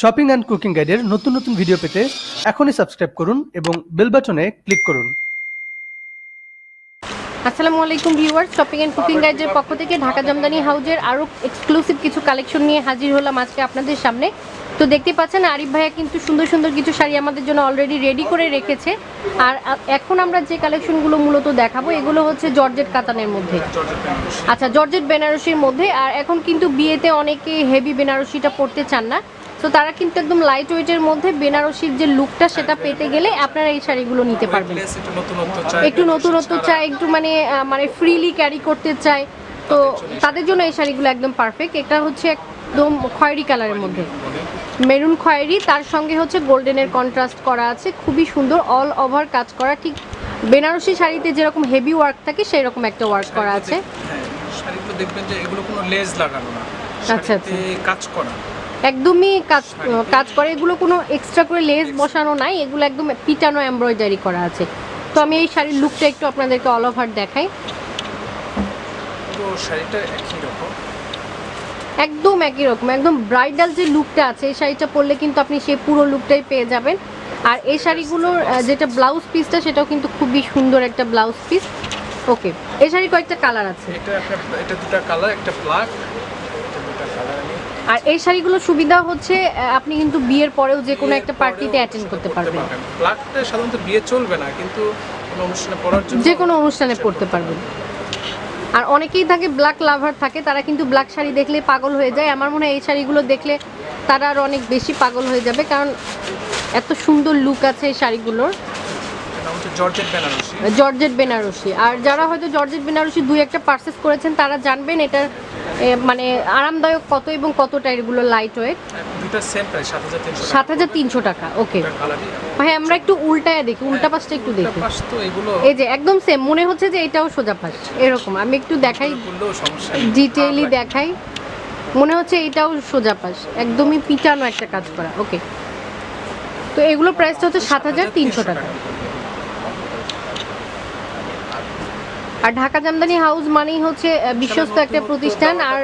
Shopping and cooking গাইডের নতুন নতুন ভিডিও পেতে এখনই সাবস্ক্রাইব করুন এবং বেল বাটনে ক্লিক করুন। আসসালামু আলাইকুম ভিউয়ার্স, শপিং এন্ড কুকিং গাইডের পক্ষ থেকে ঢাকা জামদানি হাউজের আরও এক্সক্লুসিভ কিছু কালেকশন নিয়ে হাজির হলাম আজকে আপনাদের সামনে। তো দেখতে পাচ্ছেন, আরিফ ভাইয়া কিন্তু সুন্দর সুন্দর কিছু শাড়ি আমাদের জন্য অলরেডি রেডি করে রেখেছে। আর এখন আমরা যে কালেকশনগুলো মূলত দেখাবো, এগুলো হচ্ছে জর্জেট কাতানের মধ্যে। আচ্ছা জর্জেট বেনারসির মধ্যে। আর এখন কিন্তু বিয়েতে অনেকে হেভি বেনারসিটা পরতে চান না। তো তারা কিন্তু একদম লাইট ওয়েটের মধ্যে বেনারসির যে লুকটা সেটা পেতে গেলে আপনারা এই শাড়িগুলো নিতে পারবেন। একটু নতুনত্ব চাই একটু মানে মানে ফ্রিলি ক্যারি করতে চাই। তো তাদের জন্য। এই শাড়িগুলো একদম পারফেক্ট এটা হচ্ছে একদম খয়েরি কালারের মধ্যে। মেরুন খয়েরি তার সঙ্গে হচ্ছে গোল্ডেনের কন্ট্রাস্ট করা আছে। খুবই সুন্দর অল ওভার কাজ করা। ঠিক বেনারসি শাড়িতে যেরকম হেভি ওয়ার্ক থাকে সেই রকম একটা ওয়ার্ক করা আছে। হ্যাঁ শাড়িগুলো দেখবেন যে এগুলো কোনো লেজ লাগানো না। আচ্ছা, শাড়িতে কাজ করা। একদমই কাজ কাজ করে। এগুলো কোনো এক্সট্রা করে লেস বসানো নাই এগুলো একদম পিটানো এমব্রয়ডারি করা আছে। তো আমি এই শাড়ির লুকটা একটু আপনাদেরকে অল ওভার দেখাই। শাড়িটা একই রকম? একদম একই রকম একদম ব্রাইডাল যে লুকটা আছে এই শাড়িটা পরলে কিন্তু আপনি সেই পুরো লুকটাই পেয়ে যাবেন। আর এই শাড়িগুলোর যেটা ব্লাউজ পিসটা সেটাও কিন্তু খুবই সুন্দর একটা ব্লাউজ পিস ওকে এই শাড়ি কয়েকটা কালার আছে। এটা একটা এটা দুটো কালার একটা ব্ল্যাক এটা দুটো কালার আমি আর এই শাড়িগুলোর সুবিধা হচ্ছে আপনি কিন্তু বিয়ের পরেও যে কোনো একটা পার্টিতে অ্যাটেন্ড করতে পারবেন। ব্ল্যাকটা সাধারণত বিয়ে চলবে না কিন্তু কোনো অনুষ্ঠানে পরার জন্য যে কোনো অনুষ্ঠানে পরতে পারবেন। আর অনেকেই থাকে ব্ল্যাক লাভার থাকে তারা কিন্তু ব্ল্যাক শাড়ি দেখলে পাগল হয়ে যায়। আমার মনে হয় এই শাড়িগুলো দেখলে তারা আর অনেক বেশি পাগল হয়ে যাবে কারণ এত সুন্দর লুক আছে এই শাড়িগুলোর। জর্জেট বেনারসি আর যারা হয়তো জর্জেট বেনারসি দুই একটা পার্সেস করেছেন তারা জানবেন এটার মানে আরামদায়ক কত এবং কতটা এগুলো লাইট ওয়েট দুটো সেম প্রাইস সাত হাজার তিনশো সাত হাজার তিনশো টাকা ওকে ভাই আমরা একটু উল্টায় দেখি উল্টা পাশটা একটু দেখি। পাশ তো এগুলো এই যে একদম সেম মনে হচ্ছে যে এটাও সোজা পাশ এরকম। আমি একটু দেখাই ডিটেইলি দেখাই। মনে হচ্ছে এটাও সোজা পাশ একদমই পিটানো একটা কাজ করা ওকে তো এগুলো প্রাইসটা হচ্ছে সাত হাজার তিনশো টাকা। আর ঢাকা জামদানি হাউস মানেই হচ্ছে বিশ্বস্ত একটা প্রতিষ্ঠান। আর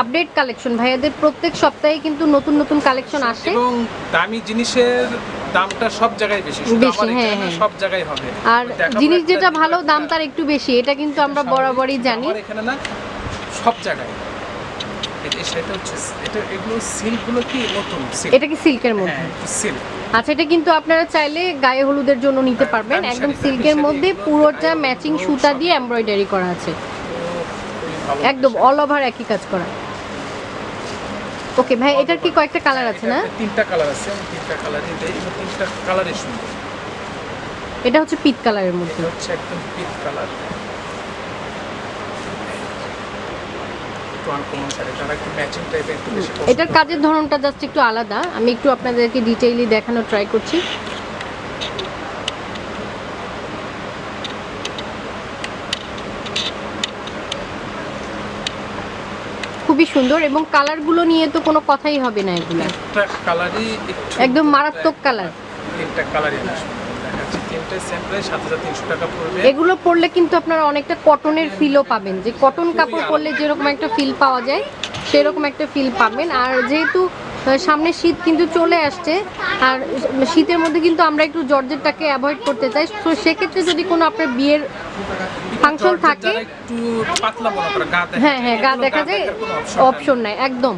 আপডেট কালেকশন ভাইয়াদের প্রত্যেক সপ্তাহে কিন্তু নতুন নতুন কালেকশন আসে। এবং দামি জিনিসের দামটা সব জায়গায় বেশি বেশি, হ্যাঁ, হ্যাঁ। সব জায়গায় হবে। আর জিনিস যেটা ভালো দাম তার একটু বেশি এটা কিন্তু আমরা বরাবরই জানি। এখানে না সব জায়গায়। সেটা হচ্ছে এটা এগুলো সিল্কগুলো কি নতুন? সিল্ক এটা কি সিল্কের মধ্যে? হ্যাঁ সিল্ক আচ্ছা এটা কিন্তু আপনারা চাইলে গায়ে হলুদের জন্য নিতে পারবেন। একদম সিল্কের মধ্যে পুরোটা ম্যাচিং সুতা দিয়ে এমব্রয়ডারি করা আছে। একদম অল ওভার একই কাজ করা। ওকে ভাই এটার কি কয়েকটা কালার আছে না? তিনটা কালার আছে তিনটা কালারই দেই এবং তিনটা কালারই সুন্দর। এটা হচ্ছে পিট কালারের মধ্যে। হচ্ছে একদম পিঙ্ক কালার একটু আনকমন শাড়ি যারা একটু ম্যাচিং টাইপের একটু বেশি এটার কাজের ধরনটা জাস্ট একটু আলাদা। আমি একটু আপনাদেরকে ডিটেইলি দেখানোর ট্রাই করছি। খুবই সুন্দর এবং কালারগুলো নিয়ে তো কোনো কথাই হবে না এগুলো। কালারই একদম মারাত্মক কালার তিনটা কালারই দেখাচ্ছি তিনটা প্রাইস সাত হাজার তিনশো টাকা পড়বে। এগুলো পরলে কিন্তু আপনারা অনেকটা কটনের ফিলও পাবেন। যে কটন কাপড় পরলে যেরকম একটা ফিল পাওয়া যায় সেরকম একটা ফিল পাবেন। আর যেহেতু সামনে শীত কিন্তু চলে আসছে আর শীতের মধ্যে কিন্তু আমরা একটু জর্জেটটাকে অ্যাভয়েড করতে চাই। তো সেক্ষেত্রে যদি কোনো আপনার বিয়ের ফাংশন থাকে হ্যাঁ হ্যাঁ গা দেখা যায় অপশন নাই। একদম।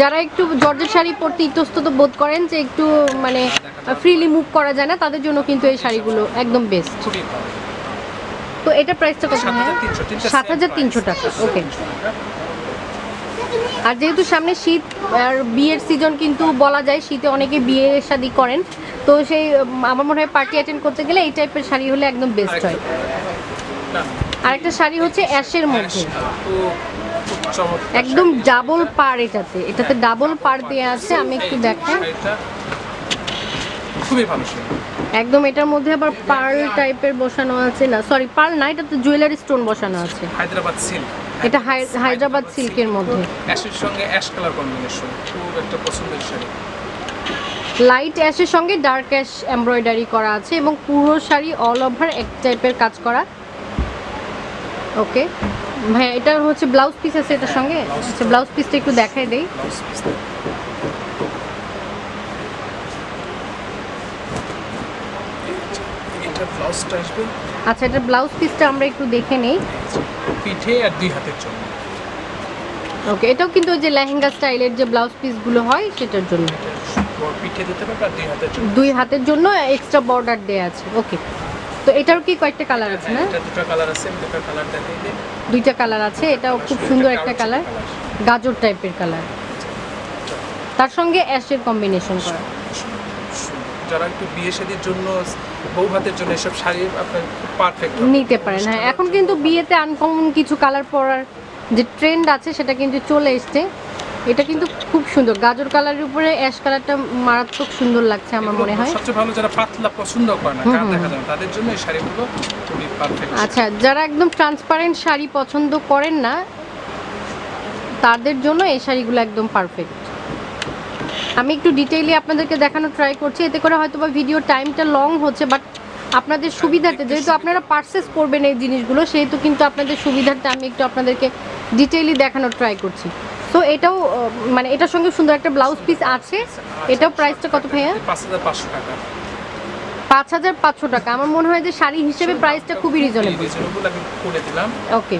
যারা একটু জর্জেট শাড়ি পরতে ইতস্তত বোধ করেন যে একটু মানে ফ্রিলি মুভ করা যায় না তাদের জন্য কিন্তু এই শাড়িগুলো একদম বেস্ট তো এটা প্রাইসটা কত হ্যাঁ 7300 সাত হাজার তিনশো টাকা ওকে আর যেহেতু সামনে শীত আর বিয়ের সিজন কিন্তু বলা যায় শীতে অনেকে বিয়ে শাদি করেন তো সেই আমার মনে হয় পার্টি অ্যাটেন্ড করতে গেলে এই টাইপের শাড়ি হলে একদম বেস্ট হয়। আরেকটা শাড়ি হচ্ছে অ্যাশের মধ্যে। একদম ডাবল পার এটাতে। এটাতে ডাবল পার দেওয়া আছে আমি একটু দেখাই। খুবই শাড়ি একদম এটার মধ্যে আবার পার্ল টাইপের বসানো আছে না? সরি পার্ল না এটাতে জুয়েলারি স্টোন বসানো আছে। হায়দ্রাবাদ সিল্ক এটা হায়দ্রাবাদ সিল্কের মধ্যে। অ্যাশের সঙ্গে অ্যাশ কালার কম্বিনেশন খুব একটা পছন্দের শাড়ি। লাইট অ্যাশের সঙ্গে ডার্ক অ্যাশ এমব্রয়ডারি করা আছে এবং পুরো শাড়ি অল ওভার এক টাইপের কাজ করা। ওকে ভাইয়া এটা হচ্ছে ব্লাউজ পিস আছে এটার সঙ্গে? আচ্ছা ব্লাউজ পিসটা একটু দেখাই দেই। ব্লাউজ পিস এটা ব্লাউজটা আসবে। আচ্ছা এটা ব্লাউজ পিসটা আমরা একটু দেখে নেই। পিঠে আর দুই হাতের জন্য ওকে এটাও কিন্তু ওই যে লেহেঙ্গা স্টাইলের যে ব্লাউজ পিসগুলো হয় সেটার জন্য। পিঠে দিতে পারবে দুই হাতের জন্য দুই হাতের জন্য এক্সট্রা বর্ডার দেয়া আছে। ওকে তো এটারও কি কয়েকটা কালার আছে না? এটা দুটো কালার আছে দুটো কালার দেখাই দিই। দুইটা কালার আছে এটাও খুব সুন্দর একটা কালার গাজর টাইপের কালার তার সঙ্গে অ্যাশের কম্বিনেশন করা। যারা একটু বিয়ে শাদীর জন্য বউ হাতের জন্য এসব শাড়ি আপনার পারফেক্ট নিতে পারেন হ্যাঁ। এখন কিন্তু বিয়েতে আনকমন কিছু কালার পরার যে ট্রেন্ড আছে সেটা কিন্তু চলে এসছে। এটা কিন্তু খুব সুন্দর। গাজর কালারের উপরে অ্যাশ কালারটা মারাত্মক সুন্দর লাগছে আমার মনে হয়। সবচেয়ে ভালো যারা পাতলা পছন্দ করে না কার দেখা যায় তাদের জন্য এই শাড়িগুলো খুবই পারফেক্ট আচ্ছা যারা একদম ট্রান্সপারেন্ট শাড়ি পছন্দ করেন না তাদের জন্য এই শাড়িগুলো একদম পারফেক্ট আমি একটু ডিটেইলি আপনাদেরকে দেখানো ট্রাই করছি। এতে করে হয়তো বা ভিডিও টাইমটা লং হচ্ছে বাট আপনাদের সুবিধার্থে যেহেতু আপনারা পারচেস করবেন এই জিনিসগুলো সেহেতু কিন্তু আপনাদের সুবিধার্থে আমি একটু আপনাদেরকে ডিটেইলি দেখানোর ট্রাই করছি। তো এটাও মানে এটার সঙ্গে সুন্দর একটা ব্লাউজ পিস আছে। এটাও প্রাইসটা কত ভাইয়া? পাঁচ হাজার পাঁচশো টাকা। আমার মনে হয় যে শাড়ি হিসেবে প্রাইসটা খুবই রিজনেবল ওকে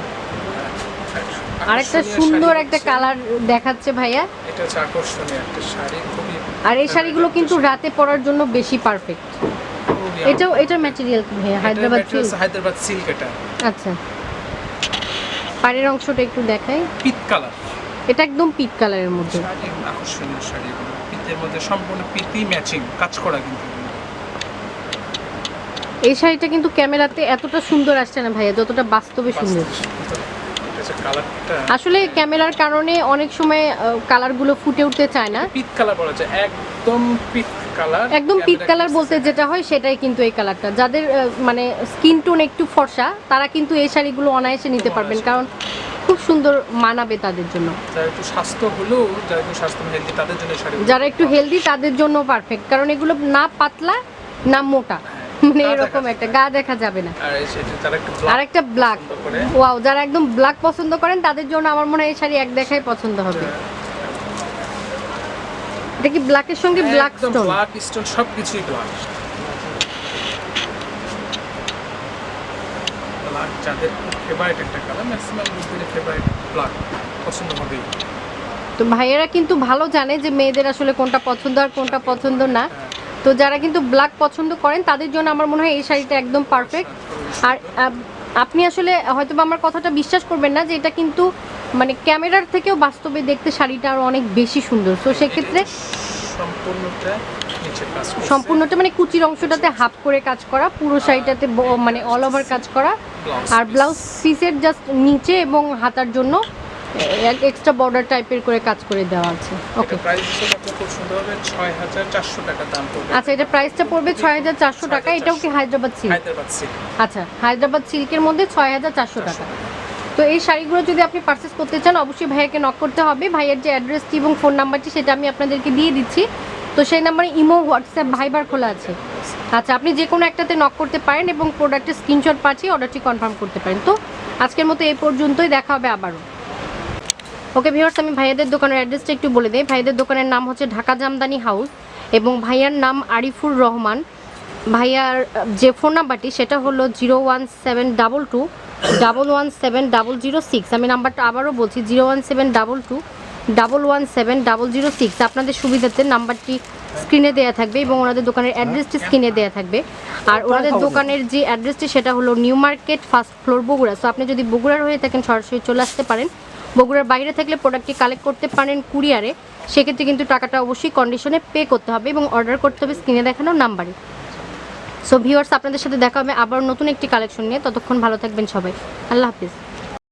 আরেকটা সুন্দর একটা কালার দেখাচ্ছে ভাইয়া। এটা হচ্ছে আকর্ষণীয় একটা শাড়ি খুবই আর এই শাড়িগুলো কিন্তু রাতে পরার জন্য বেশি পারফেক্ট এটাও এটার ম্যাটেরিয়াল কি ভাইয়া? হায়দ্রাবাদ এটা সিল্ক হায়দ্রাবাদ সিল্ক এটা। আচ্ছা। পাড়ের অংশটা একটু দেখাই। পিত কালার। এটা একদম পিট কালারের মধ্যে। আকর্ষণীয় পিতের মধ্যে সম্পূর্ণ পিতি ম্যাচিং কাজ করা কিন্তু এই শাড়িটা কিন্তু ক্যামেরাতে এতটা সুন্দর আসছে না ভাইয়া যতটা বাস্তবে সুন্দর। এটা আসলে ক্যামেরার কারণে অনেক সময় কালারগুলো ফুটে উঠতে চায় না। পিত কালার বলা যায় একদম পিত কালার। একদম পিট কালার বলতে যেটা হয় সেটাই কিন্তু এই কালারটা। যাদের মানে স্কিন টোন একটু ফর্সা তারা কিন্তু এই শাড়িগুলো অনায়াসে নিতে পারবেন কারণ খুব সুন্দর মানাবে তাদের জন্য। যারা একটু স্বাস্থ্য হলেও যারা একটু স্বাস্থ্য হেলদি তাদের জন্য শাড়ি যারা একটু হেলদি তাদের জন্য পারফেক্ট কারণ এগুলো না পাতলা না মোটা। মানে এরকম একটা গা দেখা যাবে না। আর একটু ব্ল্যাক ওয়াও যারা একদম ব্ল্যাক পছন্দ করেন তাদের জন্য আমার মনে হয় এই শাড়ি এক দেখাই পছন্দ হবে। এটা কি ব্ল্যাকের সঙ্গে ব্ল্যাক স্টোন ব্ল্যাক স্টোন সব কিছুই ব্ল্যাক ব্ল্যাক যাদের ফেভারিট একটা কালার ম্যাক্সিমাম লোকদের ফেভারিট ব্ল্যাক পছন্দ হবেই। তো ভাইয়েরা কিন্তু ভালো জানে যে মেয়েদের আসলে কোনটা পছন্দ আর কোনটা পছন্দ না। তো যারা কিন্তু ব্ল্যাক পছন্দ করেন তাদের জন্য আমার মনে হয় এই শাড়িটা একদম পারফেক্ট আর আপনি আসলে হয়তো আমার কথাটা বিশ্বাস করবেন না যে এটা কিন্তু মানে ক্যামেরার থেকেও বাস্তবে দেখতে শাড়িটা আরও অনেক বেশি সুন্দর। তো সেক্ষেত্রে সম্পূর্ণটা মানে কুচির অংশটাতে হাফ করে কাজ করা পুরো শাড়িটাতে মানে অল ওভার কাজ করা। আর ব্লাউজ পিসের জাস্ট নিচে এবং হাতার জন্য এক্সট্রা বর্ডার টাইপের করে কাজ করে দেওয়া আছে। ওকে প্রাইস খুব সুন্দর হবে ছয় হাজার চারশো টাকা দাম পড়বে। আচ্ছা এটা প্রাইসটা পড়বে ছয় হাজার চারশো টাকা এটাও কি হায়দ্রাবাদ সিল্ক হায়দ্রাবাদ সিল্ক আচ্ছা হায়দ্রাবাদ সিল্কের মধ্যে ছয় হাজার চারশো টাকা। তো এই শাড়িগুলো যদি আপনি পারচেস করতে চান অবশ্যই ভাইয়াকে নক করতে হবে। ভাইয়ের যে অ্যাড্রেসটি এবং ফোন নাম্বারটি সেটা আমি আপনাদেরকে দিয়ে দিচ্ছি। তো সেই নাম্বারে ইমো হোয়াটসঅ্যাপ ভাইবার খোলা আছে। আচ্ছা আপনি যে কোনো একটাতে নক করতে পারেন এবং প্রোডাক্টের স্ক্রিনশট পাঠিয়ে অর্ডারটি কনফার্ম করতে পারেন। তো আজকের মতো এই পর্যন্তই দেখা হবে আবারও। ওকে ভিউয়ার্স আমি ভাইয়াদের দোকানের অ্যাড্রেসটা একটু বলে দিই। ভাইয়াদের দোকানের নাম হচ্ছে ঢাকা জামদানি হাউস এবং ভাইয়ার নাম আরিফুর রহমান। ভাইয়ার যে ফোন নাম্বারটি সেটা হলো zero one seven double two double one seven double zero six. আমি নাম্বারটা আবারও বলছি zero one seven double two double one seven double zero six. আপনাদের সুবিধাতে নাম্বারটি স্ক্রিনে দেওয়া থাকবে এবং ওনাদের দোকানের অ্যাড্রেসটি স্ক্রিনে দেওয়া থাকবে। আর ওনাদের দোকানের যে অ্যাড্রেসটি সেটা হলো new market first floor Bogura. So আপনি যদি বগুড়ার হয়ে থাকেন সরাসরি চলে আসতে পারেন। বগুড়ার বাইরে থাকলে প্রোডাক্টটি কালেক্ট করতে পারেন কুরিয়ারে সেক্ষেত্রে কিন্তু টাকাটা অবশ্যই কন্ডিশনে পে করতে হবে এবং অর্ডার করতে হবে স্ক্রিনে দেখানোর নাম্বারে সো ভিউয়ার্স আপনাদের সাথে দেখা হবে আবার নতুন একটি কালেকশন নিয়ে। ততক্ষণ ভালো থাকবেন সবাই। আল্লাহ হাফিজ।